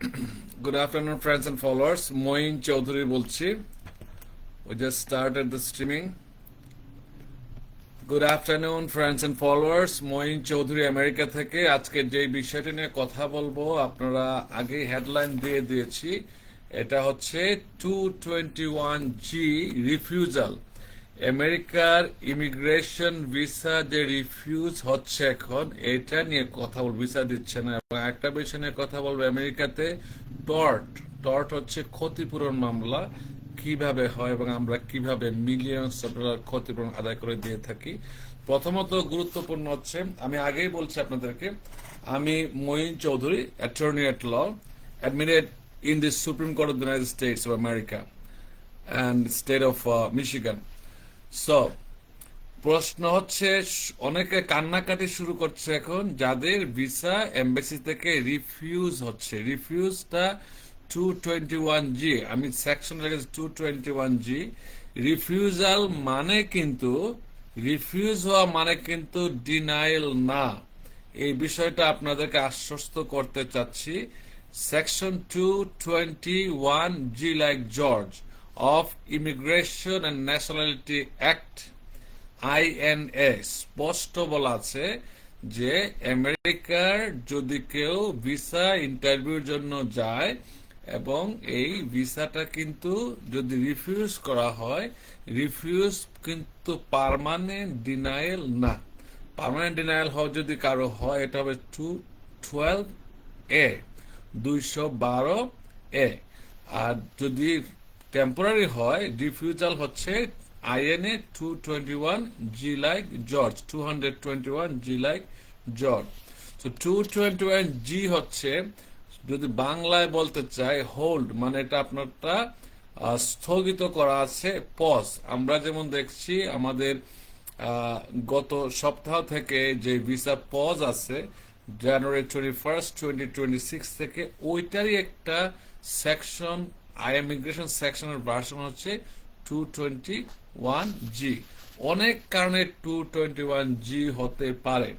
Good afternoon, friends and followers. Moin Chowdhury বলছি We just started the streaming. Good afternoon, friends and followers. Moin Chowdhury America থেকে আজকে যে বিষয়টি নিয়ে কথা বলব আপনারা আগে হেডলাইন দিয়ে দিয়েছি এটা হচ্ছে two twenty one G refusal আমেরিকার ইমিগ্রেশন ভিসা যে রিফিউজ হচ্ছে এখন, এটা নিয়ে কথা বল, ভিসা দিচ্ছে না। এবং একটা বিষয় নিয়ে কথা বলব আমেরিকাতে, টর্ট টর্ট হচ্ছে ক্ষতিপূরণ মামলা, কীভাবে হয় এবং আমরা কীভাবে মিলিয়ন ডলার ক্ষতিপূরণ আদায় করে দিয়ে থাকি। প্রথমত গুরুত্বপূর্ণ হচ্ছে, আমি আগেই বলছি আপনাদেরকে, আমি Moin Chowdhury attorney at law admitted in the supreme court of the United States of America and State of Michigan so প্রশ্ন হচ্ছে, অনেকে কান্নাকাটি শুরু করছে এখন, যাদের ভিসা এমবাসি থেকে রিফিউজ হচ্ছে। রিফিউজটা টু টোয়েন্টি ওয়ান জি আমি section two twenty one G refusal মানে কিন্তু, রিফিউজ হওয়া মানে কিন্তু ডিনাইল না। এই বিষয়টা আপনাদেরকে আশ্বস্ত করতে চাচ্ছি। Section two twenty one G like George of immigration and nationality act INA স্পষ্ট বলা আছে যে আমেরিকার যদি কেউ ভিসা ইন্টারভিউর জন্য যায় এবং এই ভিসাটা কিন্তু যদি রিফিউজ করা হয়, রিফিউজ কিন্তু পার্মানেন্ট ডিনায়েল না। পারমানেন্ট ডিনায়াল হওয়া যদি কারও হয়, এটা হবে টু, টুয়েলভ এ, দুইশো বারো এ। আর যদি টেম্পোরারি হয় ডিফিউজাল হচ্ছে INA two twenty one G like George two hundred twenty one G like George তো টু টোয়েন্টি ওয়ান জি হচ্ছে, যদি বাংলায় বলতে চাই হোল্ড মানে এটা আপনারটা স্থগিত করা আছে পজ আমরা যেমন দেখছি, আমাদের গত সপ্তাহ থেকে যে ভিসা পজ আছে January twenty first twenty twenty six থেকে ওইটারই একটা সেকশন আই ইমিগ্রেশন সেকশনের ভার্সন হচ্ছে টু টোয়েন্টি ওয়ান জি অনেক কারণে টু টোয়েন্টি ওয়ান জি হতে পারে।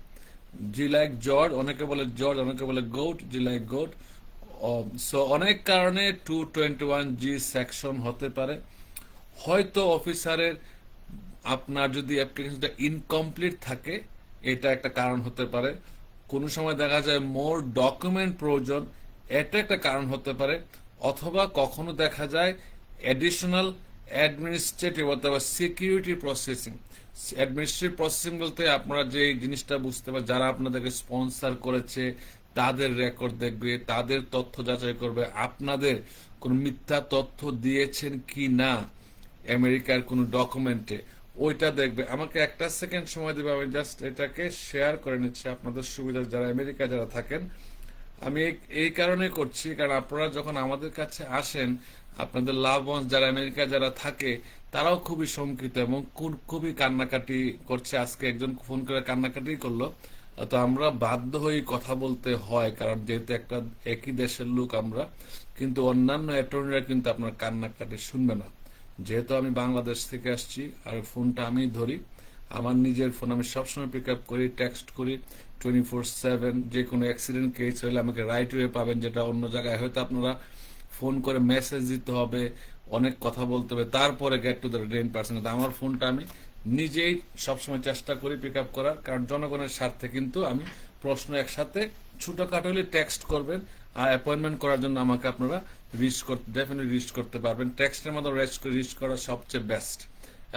জি লাইক জর্জ অনেকে বলে জর্জ অনেকে বলে গোট জি লাইক গোট সো অনেক কারণে two twenty one G section হতে পারে। হয়তো অফিসারের আপনার যদি অ্যাপ্লিকেশনটা ইনকমপ্লিট থাকে, এটা একটা কারণ হতে পারে। কোনো সময় দেখা যায় মোর ডকুমেন্ট প্রয়োজন, এটা একটা কারণ হতে পারে। অথবা কখনো দেখা যায় অ্যাডিশনাল অ্যাডমিনিস্ট্রেটিভ অথবা সিকিউরিটি প্রসেসিং অ্যাডমিনিস্ট্রেটিভ প্রসেসিং বলতে আপনারা যে জিনিসটা বুঝতে পারেন যারা আপনাদেরকে স্পন্সর করেছে, তাদের রেকর্ড দেখবে, তাদের তথ্য যাচাই করবে, আপনাদের কোন মিথ্যা তথ্য দিয়েছেন কি না আমেরিকার কোনো ডকুমেন্টে ওইটা দেখবে। আমাকে একটা সেকেন্ড সময় দেবে, আমি জাস্ট এটাকে শেয়ার করে নিচ্ছি। আপনাদের সুবিধা যারা আমেরিকা যারা থাকেন আমি এই- কারণে করছি, কারণ আপনারা যখন আমাদের কাছে আসেন, আপনাদের লাভ যারা আমেরিকা যারা থাকে, তারাও খুবই শঙ্কিত এবং খুব- খুবই কান্নাকাটি করছে। আজকে একজন ফোন করে কান্নাকাটি করল। তো আমরা বাধ্য হয়ে কথা বলতে হয়, কারণ যেহেতু একটা একই দেশের লোক আমরা, কিন্তু অন্যান্য অ্যাটর্নিরা কিন্তু আপনার কান্নাকাটি শুনবে না। যেহেতু আমি বাংলাদেশ থেকে আসছি, আর ফোনটা আমি ধরি, আমার নিজের ফোন আমি সবসময় পিক আপ করি টেক্সট করি টোয়েন্টি ফোর সেভেন যে কোনো অ্যাক্সিডেন্ট কেস হলে আমাকে রাইট ওয়ে পাবেন, যেটা অন্য জায়গায় হয়তো আপনারা ফোন করে মেসেজ দিতে হবে, অনেক কথা বলতে হবে, তারপরে get to the ten percent আমার ফোনটা আমি নিজেই সবসময় চেষ্টা করি পিক আপ করার, কারণ জনগণের স্বার্থে কিন্তু আমি প্রশ্ন একসাথে ছোটখাটো হলে টেক্সট করবেন, আর অ্যাপয়েন্টমেন্ট করার জন্য আমাকে আপনারা রিচ করতে ডেফিনেটলি রিচ করতে পারবেন। টেক্সটের মতো রেস্ট রিচ করা সবচেয়ে বেস্ট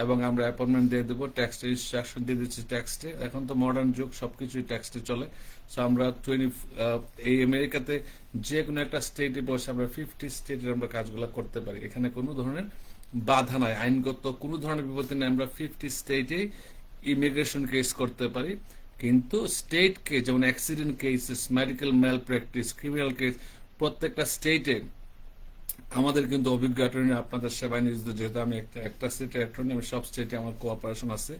এবং আমরা অ্যাপয়েন্টমেন্ট দিয়ে দেবো টেক্সট ইনস্ট্রাকশন দিয়ে দিচ্ছি টেক্সটে এখন তো মডার্ন যুগ, সবকিছুই টেক্সটে চলে। সো আমরা টোয়েন্টি এই আমেরিকাতে যে কোনো একটা স্টেটে বসে আমরা ফিফটি স্টেটের আমরা কাজগুলো করতে পারি। এখানে কোনো ধরনের বাধা নাই। আইনগত কোনো ধরনের বিপত্তি নেই। আমরা ফিফটি স্টেটে ইমিগ্রেশন কেস করতে পারি। কিন্তু স্টেটকে যেমন accident cases medical malpractice criminal case প্রত্যেকটা স্টেটে আমাদের কিন্তু অভিজ্ঞ অ্যাটর্নি আপনাদের সেবায় নিয়োজিত যেহেতু আমি একটা একটা স্টেটের অ্যাটর্নি আমি সব স্টেটে আমার কোঅপারেশন আছে।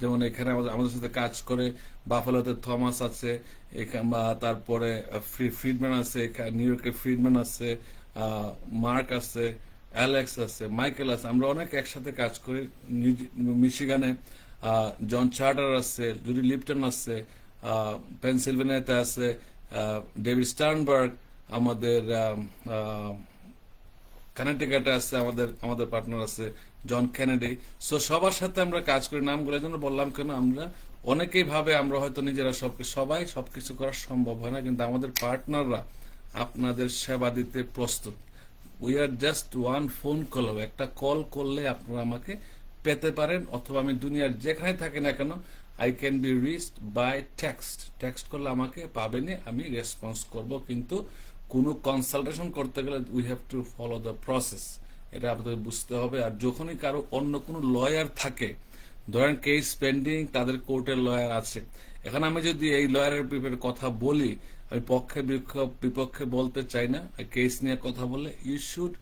যেমন এখানে আমাদের আমাদের সাথে কাজ করে বাফালোতে থমাস আছে, এখানে বা তারপরে ফ্রি ফ্রিডম্যান আছে নিউ ইয়র্কে ফ্রিডম্যান আছে মার্ক আছে অ্যালেক্স আছে মাইকেল আছে। আমরা অনেক একসাথে কাজ করি। মিশিগানে জন চার্টার আছে জুডি লিপটন আছে পেনসিলভেনিয়াতে আছে ডেভিড স্টার্নবার্গ আমাদের কানেক্টিকাটে আছে, আমাদের আমাদের পার্টনার আছে জন কেনেডি সো সবার সাথে আমরা কাজ করি, নামগুলো জন্য বললাম কেন, আমরা অনেকেই ভাবে আমরা হয়তো নিজেরা সব সবাই সবকিছু করা সম্ভব হয় না, কিন্তু আমাদের পার্টনাররা আপনাদের সেবা দিতে প্রস্তুত। We are just one phone call একটা কল করলে আপনারা আমাকে পেতে পারেন, অথবা আমি দুনিয়ার যেখানে থাকি না কেন I can be reached by text text করলে আমাকে পাবেনই, আমি রেসপন্স করব, কিন্তু কোনো কনসালটেশন করতে গেলে we have to follow the process এটা আপনাদের বুঝতে হবে। আর যখনই কারও অন্য কোনো লয়ার থাকে, ধরেন কেস পেন্ডিং তাদের কোর্টের লয়ার আছে। এখানে আমি যদি এই লয়ারের ব্যাপারে কথা বলি, আমি পক্ষে বিপক্ষে বলতে চাই না। কেস নিয়ে কথা বলে you should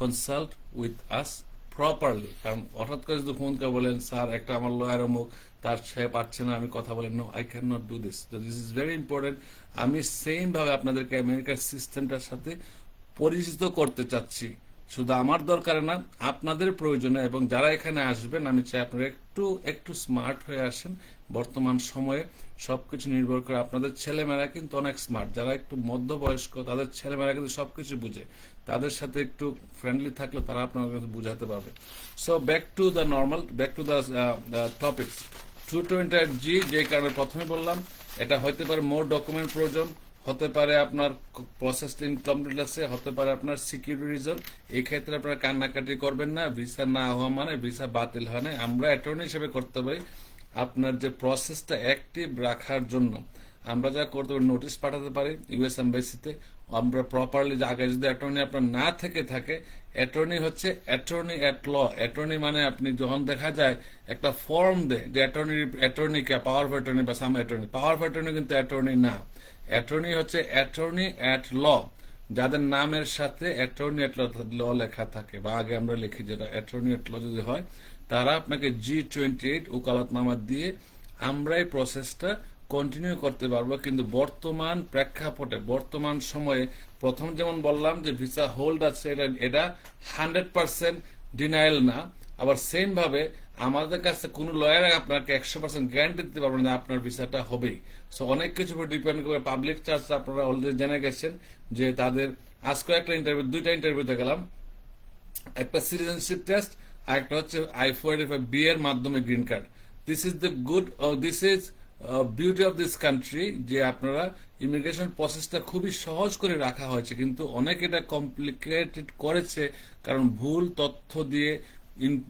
consult with us properly কারণ হঠাৎ করে যদি ফোন করে বলেন, স্যার, একটা আমার লয়ার অমুক তার সে পারছে না, আমি কথা বলেন no I can not do this this is very important আমি সেম ভাবে আপনাদেরকে আমেরিকার সিস্টেমটার সাথে পরিচিত করতে চাচ্ছি। শুধু আমার দরকারে না, আপনাদের প্রয়োজনে এবং যারা এখানে আসবেন, আমি চাই আপনারা একটু একটু স্মার্ট হয়ে আসেন। বর্তমান সময়ে সবকিছু নির্ভর করে আপনাদের ছেলেমেয়েরা কিন্তু অনেক স্মার্ট যারা একটু মধ্যবয়স্ক, তাদের ছেলেমেয়েরা কিন্তু সবকিছু বুঝে। তাদের সাথে একটু ফ্রেন্ডলি থাকলে তারা আপনাদের বুঝাতে পারবে। So back to the normal back to the topic two twenty G যে কারণে প্রথমে বললাম, এটা হইতে পারে মোর ডকুমেন্ট প্রয়োজন, হতে পারে আপনার প্রসেস ইনকমপ্লিট আছে, হতে পারে আপনার সিকিউরিটি রিজন এই ক্ষেত্রে আপনারা কান্নাকাটি করবেন না ভিসা না হওয়া মানে ভিসা বাতিল হয় না। আমরা অ্যাটর্নি হিসেবে করতে পারি আপনার যে প্রসেসটা অ্যাক্টিভ রাখার জন্য। আমরা যা করতে পারি নোটিশ পাঠাতে পারি ইউএস এম্বাসিতে আমরা প্রপারলি আগে যদি অ্যাটর্নি আপনার না থেকে থাকে অ্যাটর্নি হচ্ছে অ্যাটর্নি অ্যাট ল অ্যাটর্নি মানে আপনি যখন দেখা যায় একটা ফর্ম দেয়, যে অ্যাটর্নি অ্যাটর্নি অ্যাটর্নিকে পাওয়ার অফ অ্যাটর্নি বা some attorney power of attorney কিন্তু অ্যাটর্নি না। অ্যাটর্নি হচ্ছে অ্যাটর্নি অ্যাট ল যাদের নামের সাথে অ্যাটর্নি অ্যাট ল লেখা থাকে, বা আগে আমরা লিখি যেটা অ্যাটর্নি অ্যাট ল যদি হয়, তারা আপনাকে জি টোয়েন্টি এইট ওকালতনামা দিয়ে আমরা এই প্রসেসটা কন্টিনিউ করতে পারব, কিন্তু বর্তমান প্রেক্ষাপটে, বর্তমান সময়ে প্রথম যেমন বললাম যে ভিসা হোল্ড আছে, এটা এটা হান্ড্রেড পার্সেন্ট ডিনাইল না। আবার সেম ভাবে আমাদের কাছে কোনো লয়ার আপনাকে একশো পার্সেন্ট গ্যারান্টি দিতে পারবেন না আপনার ভিসাটা হবেই। সো অনেক কিছু উপর ডিপেন্ড করে পাবলিক চার্জ আপনারা অলরেডি জেনে গেছেন যে তাদের আজকে একটা ইন্টারভিউ দুইটা ইন্টারভিউতে গেলাম। একটা সিটিজেনশিপ টেস্ট আর একটা হচ্ছে আই ফোর বি এর মাধ্যমে green card this is the good this is beauty of this country যে আপনারা ইমিগ্রেশন প্রসেসটা খুবই সহজ করে রাখা হয়েছে, কিন্তু অনেক এটা কমপ্লিকেটেড করেছে, কারণ ভুল তথ্য দিয়ে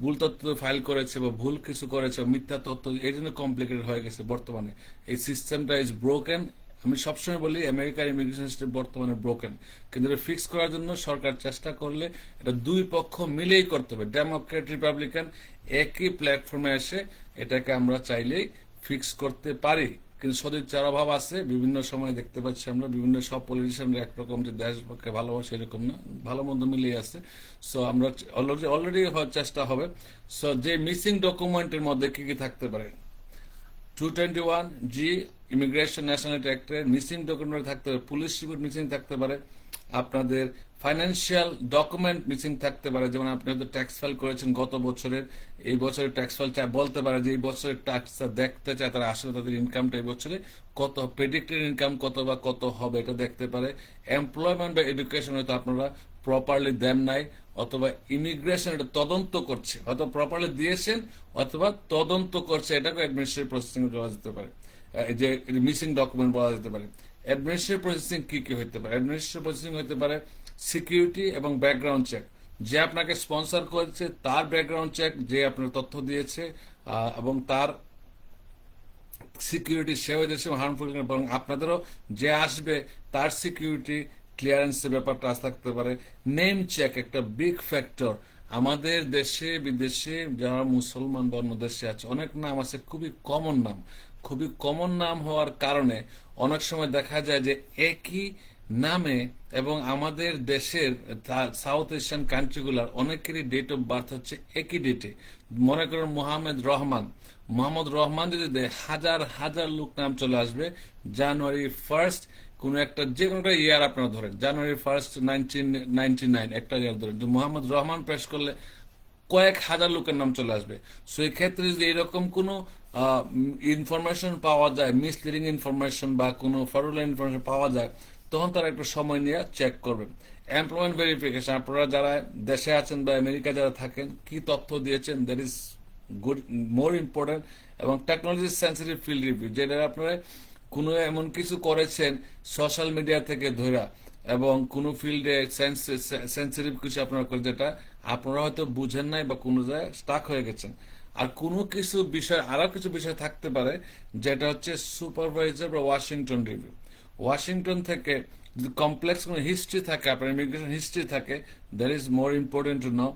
ভুল তথ্য ফাইল করেছে বা ভুল কিছু করেছে, মিথ্যা তথ্য, এই জন্য কমপ্লিকেটেড হয়ে গেছে বর্তমানে। এই সিস্টেমটা ইজ ব্রোকেন আমি সবসময় বলি আমেরিকার ইমিগ্রেশন সিস্টেম বর্তমানে ব্রোকেন কিন্তু এটা ফিক্স করার জন্য সরকার চেষ্টা করলে এটা দুই পক্ষ মিলেই করতে হবে। ডেমোক্রেট রিপাবলিকান একই প্ল্যাটফর্মে এসে এটাকে আমরা চাইলেই ফিক্স করতে পারি, কিন্তু সদিচ্ছার অভাব আছে, বিভিন্ন সময় দেখতে পাচ্ছি আমরা, বিভিন্ন সব পলিটিশিয়ানরা একরকম যে দেশকে ভালোবাসে এরকম না, ভালো মন্দ মিলিয়ে আছে। সো আমরা অলরেডি অলরেডি হওয়ার চেষ্টা হবে। সো যে মিসিং ডকুমেন্টের মধ্যে কি কি থাকতে পারে? Two twenty one G immigration nationality অ্যাক্টে missing document থাকতে পারে পুলিশ রিপোর্ট মিসিং থাকতে পারে। আপনাদের ফাইন্যান্সিয়াল ডকুমেন্ট মিসিং থাকতে পারে, যেমন আপনি হয়তো ট্যাক্স ফাইল করেছেন গত বছরের, এই বছরের ট্যাক্স ফাইল চায় বলতে পারে যে এই বছরের ট্যাক্সটা দেখতে চায়, তারা আসলে তাদের ইনকামটা এই বছরে কত প্রেডিক্টেড ইনকাম কত বা কত হবে এটা দেখতে পারে। এমপ্লয়মেন্ট বা এডুকেশন হয়তো আপনারা প্রপারলি দেন নাই, অথবা ইমিগ্রেশন এটা তদন্ত করছে, হয়তো প্রপারলি দিয়েছেন, অথবা তদন্ত করছে এটাকে অ্যাডমিনিস্ট্রেটিভ প্রসেসিং বলা যেতে পারে। যে মিসিং ডকুমেন্ট বলা যেতে পারে। অ্যাডমিনিস্ট্রেটিভ প্রসেসিং কি কি হতে পারে? অ্যাডমিনিস্ট্রেটিভ প্রসেসিং হতে পারে সিকিউরিটি এবং ব্যাকগ্রাউন্ড চেক। যে আপনাকে স্পন্সর করেছে, তার ব্যাকগ্রাউন্ড চেক যে আপনার তথ্য দিয়েছে এবং তার সিকিউরিটি সেও দেশে হার্মফুল এবং আপনাদেরও যে আসবে, তার সিকিউরিটি ক্লিয়ারেন্সের ব্যাপারটা আস থাকতে পারে। নেম চেক একটা বিগ ফ্যাক্টর আমাদের দেশে, বিদেশে যারা মুসলমান বা দেশে আছে, অনেক নাম আছে, খুবই কমন নাম। খুবই কমন নাম হওয়ার কারণে অনেক সময় দেখা যায় যে একই নামে এবং আমাদের দেশের সাউথ এশিয়ান কান্ট্রিগুলার অনেকেরই ডেট অফ বার্থ হচ্ছে একই ডেটে মনে করেন মোহাম্মদ রহমান। মোহাম্মদ রহমান যদি দেয়, হাজার হাজার লোক নাম চলে আসবে। জানুয়ারি ফার্স্ট কোন একটা যে কোনো একটা ইয়ার আপনারা ধরেন। January first nineteen ninety nine একটা ইয়ার ধরেন। মোহাম্মদ রহমান প্রেস করলে কয়েক হাজার লোকের নাম চলে আসবে। সো এই ক্ষেত্রে যদি এরকম কোনো ইনফরমেশন পাওয়া যায় মিসলিডিং ইনফরমেশন বা কোনো ফরওয়ার্ড ইনফরমেশন পাওয়া যায় তখন তারা একটু সময় নিয়ে চেক করবেন এমপ্লয়মেন্ট ভেরিফিকেশন আপনারা যারা দেশে আছেন বা আমেরিকা যারা থাকেন, কি তথ্য দিয়েছেন? That is good more important এবং টেকনোলজি সেন্সিটিভ ফিল্ড রিভিউ যেটা আপনারা কোনো এমন কিছু করেছেন সোশ্যাল মিডিয়া থেকে ধরা এবং কোনো ফিল্ডে সেন্সিটিভ কিছু আপনারা করে যেটা আপনারা হয়তো বুঝেন নাই বা কোনো জায়গায় স্টাক হয়ে গেছেন। আর কোনো কিছু বিষয় আরও কিছু বিষয় থাকতে পারে, যেটা হচ্ছে সুপারভাইজার বা ওয়াশিংটন রিভিউ ওয়াশিংটন থেকে যদি কমপ্লেক্স কোনো হিস্ট্রি থাকে, আপনার ইমিগ্রেশন হিস্ট্রি থাকে that is more important to know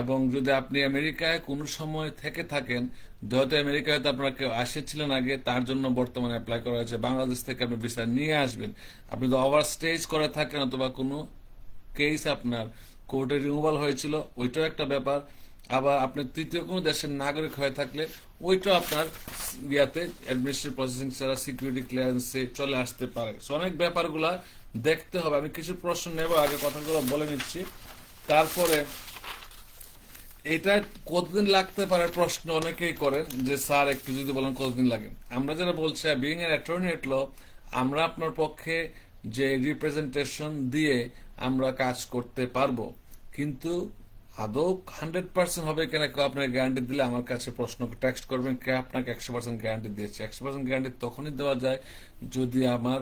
এবং যদি আপনি আমেরিকায় কোনো সময় থেকে থাকেন, যেহেতু আমেরিকায় হয়তো আপনারা কেউ আসেছিলেন আগে, তার জন্য বর্তমানে অ্যাপ্লাই করা হয়েছে। বাংলাদেশ থেকে আপনি ভিসা নিয়ে আসবেন। আপনি যদি ওভার স্টেজ করে থাকেন অথবা কোনো কেস আপনার কোর্টে রিমুভাল হয়েছিল, ওইটাও একটা ব্যাপার। আবার আপনি তৃতীয় কোনো দেশের নাগরিক হয়ে থাকলে ওইটাও আপনার ইয়াতে অ্যাডমিনিস্ট্রেটিভ প্রসেসিং ছাড়া সিকিউরিটি ক্লিয়ারেন্সে চলে আসতে পারে। অনেক ব্যাপারগুলা দেখতে হবে। আমি কিছু প্রশ্ন নেব, আগে কথাগুলো বলে নিচ্ছি। তারপরে এটা কতদিন লাগতে পারে প্রশ্ন অনেকেই করেন যে, স্যার, একটু যদি বলেন কতদিন লাগে? আমরা যারা বলছি বিং এর অ্যাটর্নি এট আমরা আপনার পক্ষে যে রিপ্রেজেন্টেশন দিয়ে আমরা কাজ করতে পারব। কিন্তু আদৌ হান্ড্রেড পার্সেন্ট হবে কিনা কেউ আপনাকে গ্যারান্টি দিলে আমার কাছে প্রশ্ন টেক্সট করবেন, কে আপনাকে একশো পার্সেন্ট গ্যারান্টি দিয়েছে? একশো পার্সেন্ট গ্যারান্টি তখনই দেওয়া যায় যদি আমার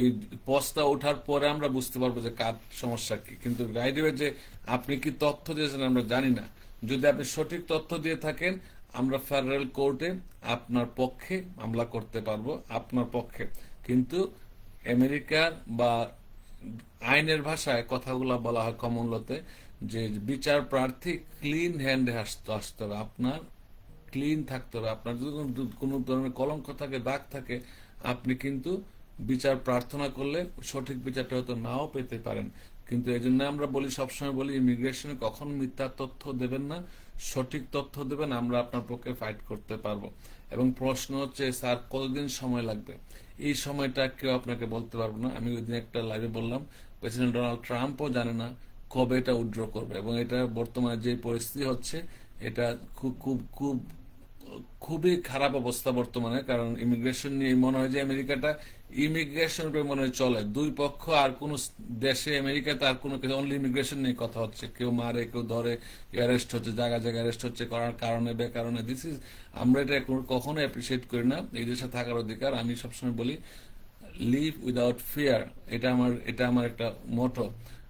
এই পোস্টটা ওঠার পরে আমরা বুঝতে পারব যে কার সমস্যা কি। কিন্তু রাইডিওয়ে যে আপনি কি তথ্য দিয়েছেন আমরা জানি না। যদি আপনি সঠিক তথ্য দিয়ে থাকেন, আমরা ফেডারেল কোর্টে আপনার পক্ষে মামলা করতে পারব, আপনার পক্ষে। কিন্তু আমেরিকার বা আইনের ভাষায় কথাগুলো বলা হয় কমনলতে যে বিচার প্রার্থী ক্লিন হ্যান্ডে আসতে হবে। আপনার ক্লিন থাকতে হবে। আপনার যদি কোনো- কোনো ধরনের কলঙ্ক থাকে, দাগ থাকে, আপনি কিন্তু বিচার প্রার্থনা করলে সঠিক বিচারটা হয়তো নাও পেতে পারেন। কিন্তু এই জন্য আমরা বলি, সবসময় বলি ইমিগ্রেশনে কখন মিথ্যা তথ্য দেবেন না। সঠিক তথ্য দেবেন, আমরা আপনার পক্ষে ফাইট করতে পারব। এবং প্রশ্ন হচ্ছে, স্যার, কতদিন সময় লাগবে? এই সময়টা কেউ আপনাকে বলতে পারব না। আমি ওই দিন একটা লাইভে বললাম, প্রেসিডেন্ট ডোনাল্ড ট্রাম্পও জানে না কবে এটা উইথড্র করবে? এবং এটা বর্তমানে যে পরিস্থিতি হচ্ছে, এটা খুব খুব খুব, খুবই খারাপ অবস্থা বর্তমানে। কারণ ইমিগ্রেশন নিয়ে মনে হয় যে আমেরিকাটা ইমিগ্রেশন উপরে মনে হয় চলে। দুই পক্ষ আর কোন দেশে আমেরিকাতে আর কোনো অনলি ইমিগ্রেশন নিয়ে কথা হচ্ছে। কেউ মারে, কেউ ধরে অ্যারেস্ট হচ্ছে জায়গা জায়গায় অ্যারেস্ট হচ্ছে করার কারণে, বেকারণে। দিস ইজ আমরা এটা কখনো অ্যাপ্রিসিয়েট করি না। এই দেশে থাকার অধিকার। আমি সবসময় বলি লিভ উইদাউট ফিয়ার এটা আমার এটা আমার একটা মোটো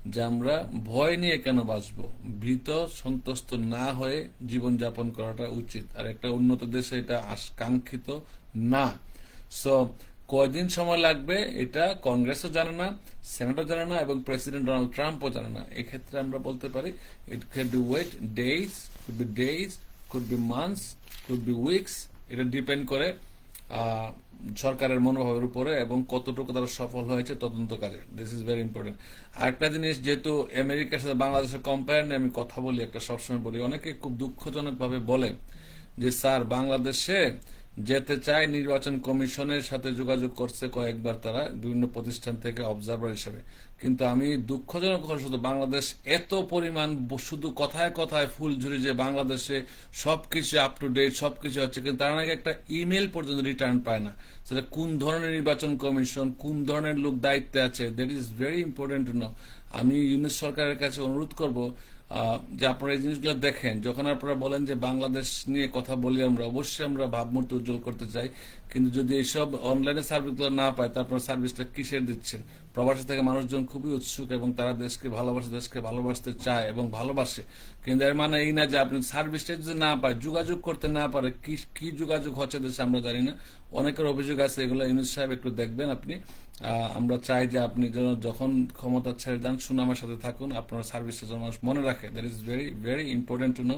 যে আমরা ভয় নিয়ে কেন বাঁচবো? ভীত, সন্তুষ্ট না হয়ে জীবনযাপন করাটা উচিত। আর একটা উন্নত দেশে এটা আস- কাঙ্ক্ষিত না। সো কয়দিন সময় লাগবে এটা কংগ্রেসও জানে না, সেনেটও জানে না এবং প্রেসিডেন্ট ডোনাল্ড ট্রাম্পও জানে না। এক্ষেত্রে আমরা বলতে পারি it can be wait days could be days could be months could be weeks এটা ডিপেন্ড করে সরকারের মনোভাবের উপরে এবং কতটুকু তারা সফল হয়েছে তদন্ত কাজে দিস ইজ ভেরি ইম্পর্টেন্ট আরেকটা জিনিস, যেহেতু আমেরিকার সাথে বাংলাদেশের কম্পেয়ার নিয়ে আমি কথা বলি, একটা সবসময় বলি, অনেকে খুব দুঃখজনক ভাবে বলে যে, স্যার, বাংলাদেশে যেতে চায় নির্বাচন কমিশনের সাথে যোগাযোগ করছে কয়েকবার তারা, বিভিন্ন প্রতিষ্ঠান থেকে অবজারভার হিসেবে। কিন্তু আমি দুঃখজনক শুধু বাংলাদেশ এত পরিমাণ শুধু কথায় কথায় ফুল ঝুরি যে বাংলাদেশে সবকিছু আপ টু ডেট সবকিছু হচ্ছে, কিন্তু তারা নাকি একটা ইমেল পর্যন্ত রিটার্ন পায় না। সেটা কোন ধরনের নির্বাচন কমিশন, কোন ধরনের লোক দায়িত্বে আছে that is very important to know আমি ইউনিট সরকারের কাছে অনুরোধ করব যে আপনারা এই জিনিসগুলো দেখেন, যখন আপনারা বলেন যে বাংলাদেশ নিয়ে কথা বলি আমরা, অবশ্যই আমরা ভাবমূর্তি উজ্জ্বল করতে চাই। কিন্তু যদি এইসব অনলাইনে সার্ভিসগুলো না পায়, তারপর সার্ভিসটা কিসের দিচ্ছেন? প্রবাসী থেকে মানুষজন খুবই উৎসুক এবং তারা দেশকে ভালোবাসে, দেশকে ভালোবাসতে চায় এবং ভালোবাসে। কিন্তু এর মানে এই না যে আপনি সার্ভিসটা যদি না পায়, যোগাযোগ করতে না পারে, কি কি যোগাযোগ হচ্ছে দেশে আমরা জানি না। অনেকের অভিযোগ আছে, এগুলো ইউনুস সাহেব একটু দেখবেন আপনি। আমরা চাই যে আপনি যেন যখন ক্ষমতা ছেড়ে দেন, সুনামের সাথে থাকুন, আপনার সার্ভিসটা যেন মানুষ মনে রাখে। That is very very important to know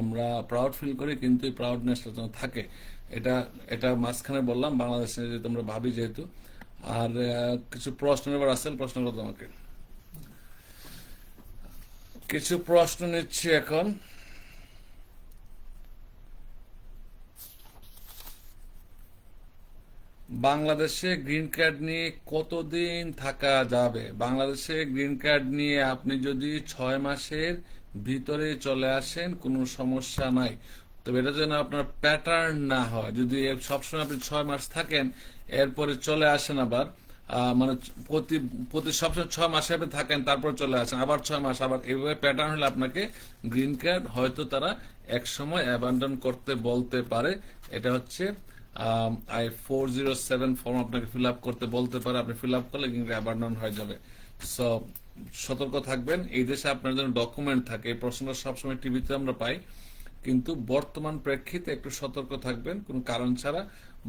আমরা প্রাউড ফিল করি, কিন্তু এই প্রাউডনেসটা যেন থাকে। এটা এটা মাঝখানে বললাম, বাংলাদেশে যেহেতু আমরা ভাবি যেহেতু। আর কিছু প্রশ্ন এবার আসেন, প্রশ্ন করতো আমাকে কিছু প্রশ্ন নিচ্ছি এখন। বাংলাদেশে গ্রিন কার্ড নিয়ে কতদিন থাকা যাবে? বাংলাদেশে গ্রিন কার্ড নিয়ে আপনি যদি ছয় মাসের ভিতরে চলে আসেন, কোনো সমস্যা নাই। তবে এটা যেন আপনার প্যাটার্ন না হয়। যদি সবসময় আপনি ছয় মাস থাকেন, এরপরে চলে আসেন আবার মানে প্রতি প্রতি সবসময় ছয় মাসে আপনি থাকেন, তারপর চলে আসেন। আবার ছয় মাস, আবার এইভাবে প্যাটার্ন হলে আপনাকে গ্রিন কার্ড হয়তো তারা এক সময় অ্যাবান্ডন করতে বলতে পারে। এটা হচ্ছে I four zero seven form আপনাকে ফিল আপ করতে বলতে পারে। আপনি ফিল আপ করলে কিন্তু অ্যাবান্ডন হয়ে যাবে। সো সতর্ক থাকবেন। এই দেশে আপনার জন্য ডকুমেন্ট থাকে। এই প্রশ্নটা সবসময় টিভিতে আমরা পাই। কিন্তু বর্তমান প্রেক্ষিতে একটু সতর্ক থাকবেন। কোনো কারণ ছাড়া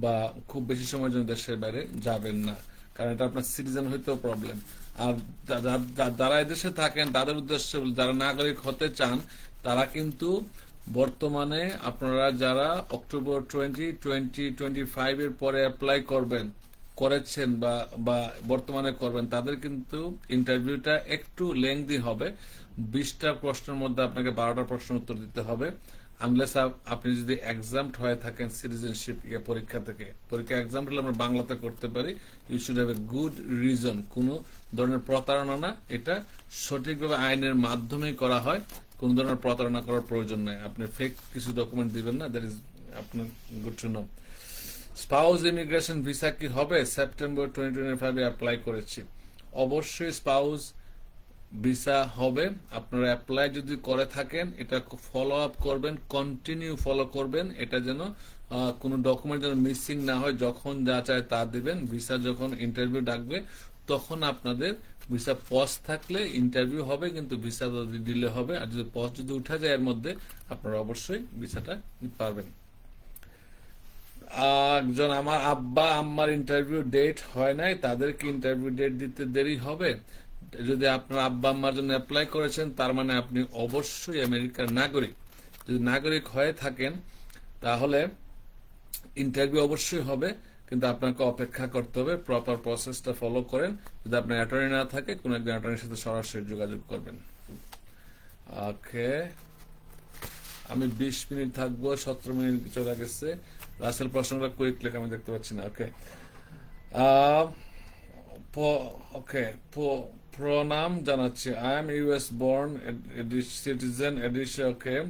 বা খুব বেশি সময়ের জন্য দেশের বাইরে যাবেন না। কারণ এটা আপনার সিটিজেন হইতেও প্রবলেম আর যারা এদেশে থাকেন, তাদের উদ্দেশ্যে যারা নাগরিক হতে চান, তারা কিন্তু বর্তমানে আপনারা যারা October twenty twenty twenty five এর পরে অ্যাপ্লাই করবেন, করেছেন বা বা বর্তমানে করবেন, তাদের কিন্তু ইন্টারভিউটা একটু লেংদি হবে। বিশটা প্রশ্নের মধ্যে আপনাকে বারোটা প্রশ্ন উত্তর দিতে হবে। আনলেস আপনি যদি এক্সাম হয়ে থাকেন সিটিজেনশিপ পরীক্ষা থেকে। পরীক্ষা এক্সাম হলে আমরা বাংলাতে করতে পারি। You should have a good reason কোনো ধরনের প্রতারণা না। এটা সঠিকভাবে আইনের মাধ্যমেই করা হয়। কোন ধরনের প্রতারণা করার প্রয়োজন নাই। আপনি ফেক কিছু ডকুমেন্ট দিবেন না। দ্যাট ইজ আপনার good to know spouse immigration visa কি হবে? সেপ্টেম্বর টোয়েন্টি টোয়েন্টি ফাইভে অ্যাপ্লাই করেছি। অবশ্যই স্পাউস ভিসা হবে, আপনারা অ্যাপ্লাই যদি করে থাকেন, এটা ফলো আপ করবেন কন্টিনিউ ফলো করবেন, এটা যেন কোনো ডকুমেন্ট যেন মিসিং না হয়, যখন যা চায় তা দিবেন, ভিসা যখন ইন্টারভিউ ডাকবে, তখন আপনাদের ভিসা পজ থাকলে ইন্টারভিউ হবে, কিন্তু ভিসা যদি দিলে হবে, আর যদি পজ যদি উঠা যায়, এর মধ্যে আপনারা অবশ্যই ভিসাটা পারবেন একজন আমার আব্বা, আম্মার ইন্টারভিউ ডেট হয় নাই, তাদেরকে ইন্টারভিউ ডেট দিতে দেরি হবে। যদি আপনার আব্বা আম্মার জন্য অ্যাপ্লাই করেছেন, তার মানে আপনি অবশ্যই আমেরিকার নাগরিক। যদি নাগরিক হয়ে থাকেন, তাহলে ইন্টারভিউ অবশ্যই হবে, কিন্তু আপনাকে অপেক্ষা করতে হবে প্রপার প্রসেসটা ফলো করেন। যদি আপনার অ্যাটর্নি না থাকে, কোনো একজন অ্যাটর্নির সাথে সরাসরি যোগাযোগ করবেন। ওকে আমি বিশ মিনিট থাকব, সতেরো মিনিট চলে গেছে। রাসেল প্রশ্নটা কুইক আমি দেখতে পাচ্ছি না। ওকে ওকে প্রণাম জানাচ্ছি I am US born citizen edition for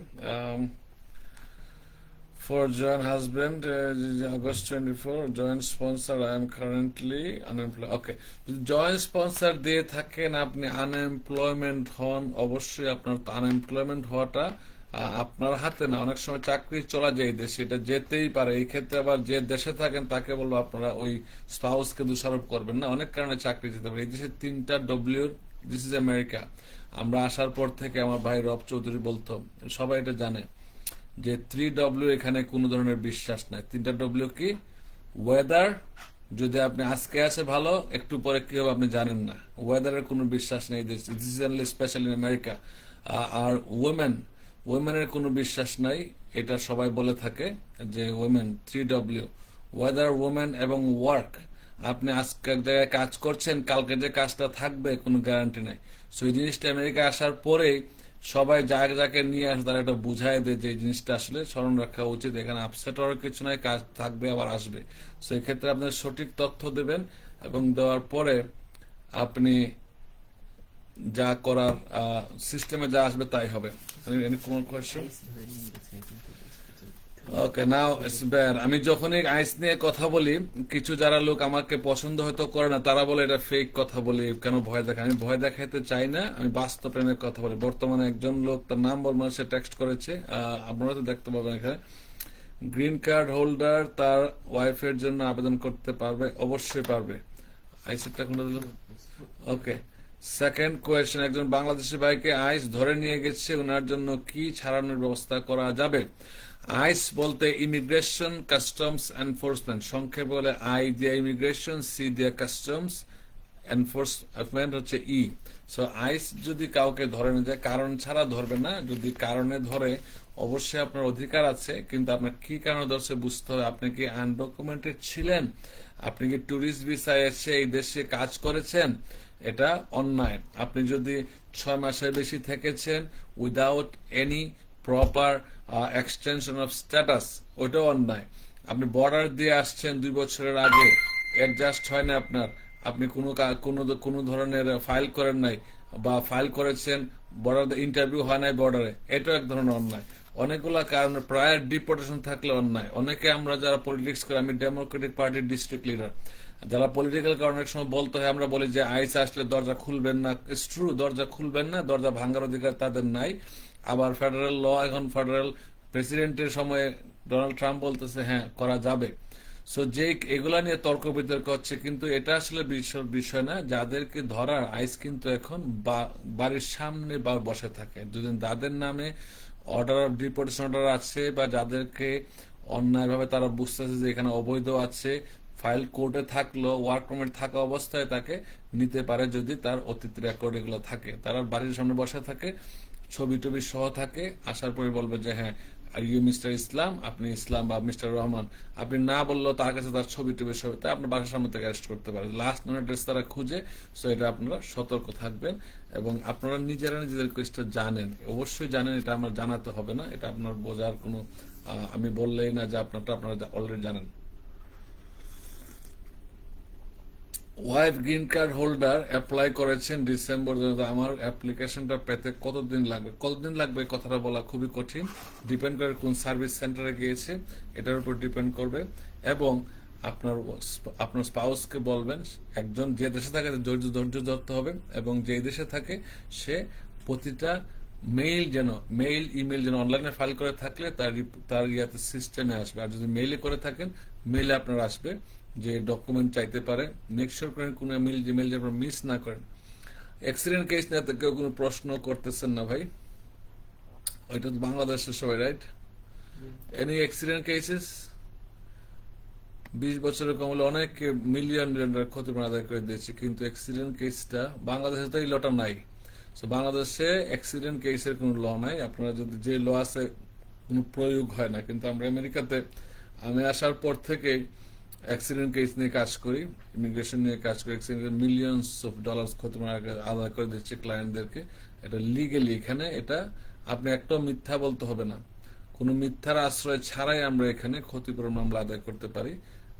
For joint husband, uh, August 24, joint sponsor, I am currently unemployed. Okay. Joint sponsor দিয়ে থাকেন আপনি আনএমপ্লয়মেন্ট হন অবশ্যই আপনার আনএমপ্লয়মেন্ট হওয়াটা আপনার হাতে না, অনেক সময় চাকরি চলা যায় দেশে, এটা যেতেই পারে। এই ক্ষেত্রে আবার যে দেশে থাকেন, তাকে বলব আপনারা ওই স্পাউসকে দোষারোপ করবেন না। অনেক কারণে চাকরি যেতে পারে। এই দেশে তিনটা ডব্লিউ দিস ইজ আমেরিকা আমরা আসার পর থেকে আমার ভাই রব চৌধুরী বলতো, সবাই এটা জানে যে থ্রি ডব্লিউ এখানে কোনো ধরনের বিশ্বাস নাই। তিনটা ডব্লিউ কি? ওয়েদার যদি আপনি আজকে আসে ভালো, একটু পরে কি হবে আপনি জানেন না। ওয়েদারের কোনো বিশ্বাস নেই দিস ইজ স্পেশাল আমেরিকা আর ওয়েমেন ওয়েমেনের কোনো বিশ্বাস নাই, এটা সবাই বলে থাকে যে women three W weather women এবং ওয়ার্ক আপনি আজকে এক জায়গায় কাজ করছেন, কালকে যে কাজটা থাকবে, কোনো গ্যারান্টি নাই। সো এই জিনিসটা আমেরিকা আসার পরেই সবাই যাকে যাকে নিয়ে আসে, তারা এটা বুঝায় দেয় যে এই জিনিসটা আসলে স্মরণ রাখা উচিত। এখানে আপসেট হওয়ার কিছু নাই, কাজ থাকবে, আবার আসবে। সো এক্ষেত্রে আপনার সঠিক তথ্য দেবেন এবং দেওয়ার পরে আপনি যা করার সিস্টেমে যা আসবে তাই হবে। ওকে নাও বের আমি যখনই আইস নিয়ে কথা বলি, কিছু যারা লোক আমাকে পছন্দ হয়তো করে না, তারা বলে এটা ফেক কথা বলি, কেন ভয় দেখা আমি ভয় দেখাইতে চাই না, আমি বাস্তব প্রেমের কথা বলি। বর্তমানে একজন লোক তার নাম বলব সে টেক্সট করেছে আপনারা তো দেখতে পাবেন এখানে। গ্রিন কার্ড হোল্ডার তার ওয়াইফের জন্য আবেদন করতে পারবে, অবশ্যই পারবে। আইসিটা কোনটা দিল? ওকে সেকেন্ড কোয়েশ্চেন একজন বাংলাদেশি ভাইকে আইস ধরে নিয়ে গেছে ওনার জন্য কি ছাড়ানোর ব্যবস্থা করা যাবে? আইস বলতে ইমিগ্রেশন কাস্টমস এনফোর্সমেন্ট সংক্ষেপে বলে আই দিয়ে ইমিগ্রেশন সি দিয়ে কাস্টমস এনফোর্সমেন্ট হচ্ছে ই। সো আইস যদি কাউকে ধরে নিয়ে যায়, কারণ ছাড়া ধরবে না। যদি কারণে ধরে, অবশ্যই আপনার অধিকার আছে, কিন্তু আপনার কি কারণে ধরছে বুঝতে হবে। আপনি কি আনডকুমেন্টেড ছিলেন? আপনি কি ট্যুরিস্ট ভিসায় এসে এই দেশে কাজ করেছেন? এটা অন্যায়। আপনি যদি ছয় মাসের বেশি থেকেছেন without any proper extension of status ওটাও অন্যায়। আপনি বর্ডার দিয়ে আসছেন দুই বছরের আগে অ্যাডজাস্ট হয় না আপনার। আপনি কোনো কোনো কোনো ধরনের ফাইল করেন নাই বা ফাইল করেছেন বর্ডার ইন্টারভিউ হয় নাই বর্ডারে এটাও এক ধরনের অন্যায়। অনেকগুলা কারণে প্রায় ডিপোর্টেশন থাকলে অন্যায়। অনেকে আমরা যারা পলিটিক্স করি, আমি ডেমোক্রেটিক পার্টির ডিস্ট্রিক্ট লিডার যারা পলিটিক্যাল কারণে অনেক সময় বলতে হয়, আমরা বলি যে আইস আসলে দরজা খুলবেন না ট্রু দরজা খুলবেন না, দরজা ভাঙার অধিকার তাদের নাই। আবার ফেডারেল ল এখন ফেডারেল প্রেসিডেন্টের সময়ে ডোনাল্ড ট্রাম্প বলতেছে হ্যাঁ করা যাবে। সো যে এগুলা নিয়ে তর্ক বিতর্ক হচ্ছে, কিন্তু এটা আসলে বিষয়- না, যাদেরকে ধরার আইস কিন্তু এখন বাড়ির সামনে বা বসে থাকে। যদি তাদের নামে অর্ডার অফ ডিপোর্টেশন অর্ডার আছে, বা যাদেরকে অন্যায়ভাবে তারা বুঝতেছে যে এখানে অবৈধ আছে ফাইল কোর্টে থাকল, ওয়ার্ক পারমিট থাকা অবস্থায় তাকে নিতে পারে যদি তার অতীত রেকর্ড এগুলো থাকে। তারা বাড়ির সামনে বসে থাকে, ছবি টবি সহ থাকে, আসার পরে বলবে যে হ্যাঁ ইউ মিস্টার ইসলাম? আপনি ইসলাম বা মিস্টার রহমান? আপনি না বললেও তার কাছে তার ছবি টবি ছবি তাই আপনার বাসার সামনে থেকে অ্যারেস্ট করতে পারে। লাস্ট মিনিট তারা খুঁজে সো এটা আপনারা সতর্ক থাকবেন এবং আপনারা নিজেরা নিজেদের কেসটা জানেন। অবশ্যই জানেন, এটা আমার জানাতে হবে না, এটা আপনার বোঝার কোনো আমি বললেই না যে আপনারটা আপনারা অলরেডি জানেন। Wife green card holder apply করেছেন ডিসেম্বর আমার অ্যাপ্লিকেশনটা পেতে কতদিন লাগবে? কতদিন লাগবে কথাটা বলা খুবই কঠিন। ডিপেন্ড করে কোন সার্ভিস সেন্টারে গিয়েছে, এটার উপর ডিপেন্ড করবে। এবং আপনার আপনার স্পাউসকে বলবেন, একজন যে দেশে থাকে ধৈর্য ধৈর্য ধরতে হবে। এবং যে দেশে থাকে, সে প্রতিটা মেইল যেন, মেইল ইমেল যেন অনলাইনে ফাইল করে থাকলে তার তার ইয়াতে সিস্টেমে আসবে। আর যদি মেইলে করে থাকেন, মেইলে আপনার আসবে। যে ডকুমেন্ট চাইতে পারে মেক শিওর করেন কোনো মেইল জিমেল যেন মিস না করেন। অ্যাক্সিডেন্ট কেস নিয়ে কেউ কোনো প্রশ্ন করতেছেন না ভাই। ওইটা তো বাংলাদেশের সবাই রাইট এনি অ্যাক্সিডেন্ট কেসেস বিশ বছরের কম হলে অনেক মিলিয়ন মিলিয়ন ক্ষতিপূরণ আদায় করে দিয়েছে, কিন্তু অ্যাক্সিডেন্ট কেসটা বাংলাদেশে তো এই লটা নাই। তো বাংলাদেশে অ্যাক্সিডেন্ট কেসের কোনো ল নাই। আপনারা যদি যে ল আছে, কোনো প্রয়োগ হয় না। কিন্তু আমরা আমেরিকাতে, আমি আসার পর থেকে অ্যাক্সিডেন্ট কেস নিয়ে কাজ করি ইমিগ্রেশন নিয়ে কাজ করি অ্যাক্সিডেন্ট মিলিয়নস অফ ডলার্স ক্ষতিপূরণ আদায় করে দিচ্ছে ক্লায়েন্টদেরকে এটা লিগেলি এখানে এটা আপনি একটাও মিথ্যা বলতে হবে না। কোনো মিথ্যার আশ্রয় ছাড়াই আমরা এখানে ক্ষতিপূরণ মামলা আদায় করতে পারি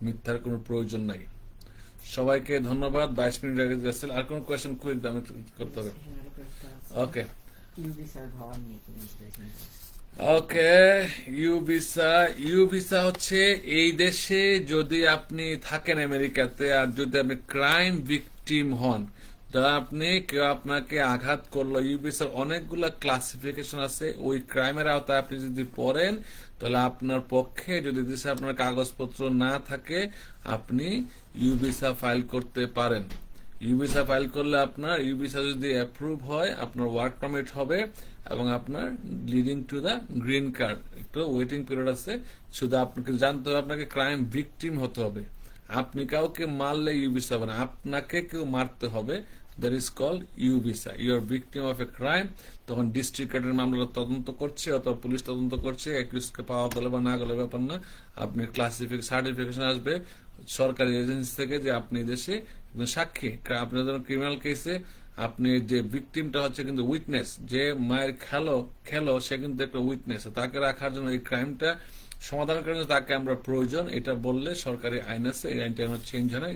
মিথ্যার কোনো প্রয়োজন নাই। সবাইকে ধন্যবাদ। বাইশ মিনিট আগে গেছিল আর কোনো কোয়েশ্চেন কুইক দামে করতে হবে। Okay ইউবিসার okay U visa U visa হচ্ছে এই দেশে যদি আপনি থাকেন আমেরিকাতে আর যদি আপনি ক্রাইম ভিকটিম হন তাহলে আপনি কেউ আপনাকে আঘাত করল। ইউ ভিসার অনেকগুলা ক্লাসিফিকেশন আছে, ওই ক্রাইমের আওতায় আপনি যদি পড়েন, তাহলে আপনার পক্ষে যদি দেশে আপনার কাগজপত্র না থাকে, আপনি ইউ ভিসা ফাইল করতে পারেন। ইউবিসা ফাইল করলে আপনার ইউবিসা যদি অ্যাপ্রুভ হয়, আপনার ওয়ার্ক পারমিট হবে এবং আপনার leading to the green card একটু ওয়েটিং পিরিয়ড আছে, শুধু আপনাকে জানতে হবে, আপনাকে ক্রাইম ভিকটিম হতে হবে। আপনি কাউকে মারলে ইউবিসা হবে না, আপনাকে কেউ মারতে হবে। That is call you are victim of a crime তখন ডিস্ট্রিক্ট কার্ডের মামলা তদন্ত করছে অথবা পুলিশ তদন্ত করছে একুশকে পাওয়া গেলে বা না গেলে ব্যাপার না। আপনি ক্লাসিফিক সার্টিফিকেশন আসবে। সরকারি এজেন্সি থেকে যে আপনি দেশে সাক্ষী আপনার ধরুন ক্রিমিনাল কেসে আপনি যে ভিকটিমটা হচ্ছে কিন্তু উইটনেস যে মায়ের খেলো খেলো, সে কিন্তু একটা উইটনেস তাকে রাখার জন্য এই ক্রাইমটা সমাধান করার জন্য তাকে আমরা প্রয়োজন। এটা বললে সরকারি আইন আছে, এই আইনটা এখন চেঞ্জ হয় না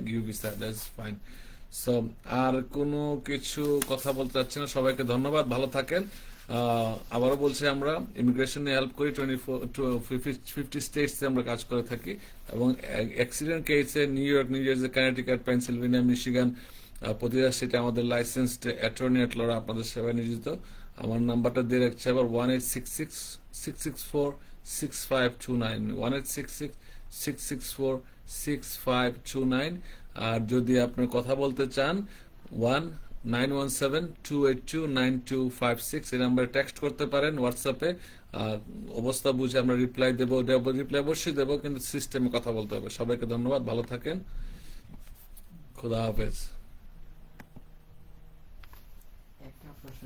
দ্যাটস ফাইন সো আর কোনো কিছু কথা বলতে চাচ্ছি না। সবাইকে ধন্যবাদ, ভালো থাকেন। আবারও বলছি আমরা ইমিগ্রেশনে হেল্প করি টোয়েন্টি ফোর ফিফটি স্টেটসে আমরা কাজ করে থাকি। এবং অ্যাক্সিডেন্ট কেসে New York New Jersey Connecticut Pennsylvania Michigan প্রতিটা স্টেটে আমাদের লাইসেন্সড অ্যাটর্নি এট লরা আপনাদের সেবায় নিয়োজিত। আমার নাম্বারটা দিয়ে রাখছি আবার one eight six six six six four six five two nine one eight six six six six four six five two nine আর যদি আপনি কথা বলতে চান one nine one seven two eight nine two five six এই নাম্বারে text করতে পারেন হোয়াটসঅ্যাপে অবস্থা বুঝে আমরা রিপ্লাই দেবো রিপ্লাই অবশ্যই দেবো, কিন্তু সিস্টেমে কথা বলতে হবে। সবাইকে ধন্যবাদ, ভালো থাকেন। খুদা হাফেজ। একটা প্রশ্ন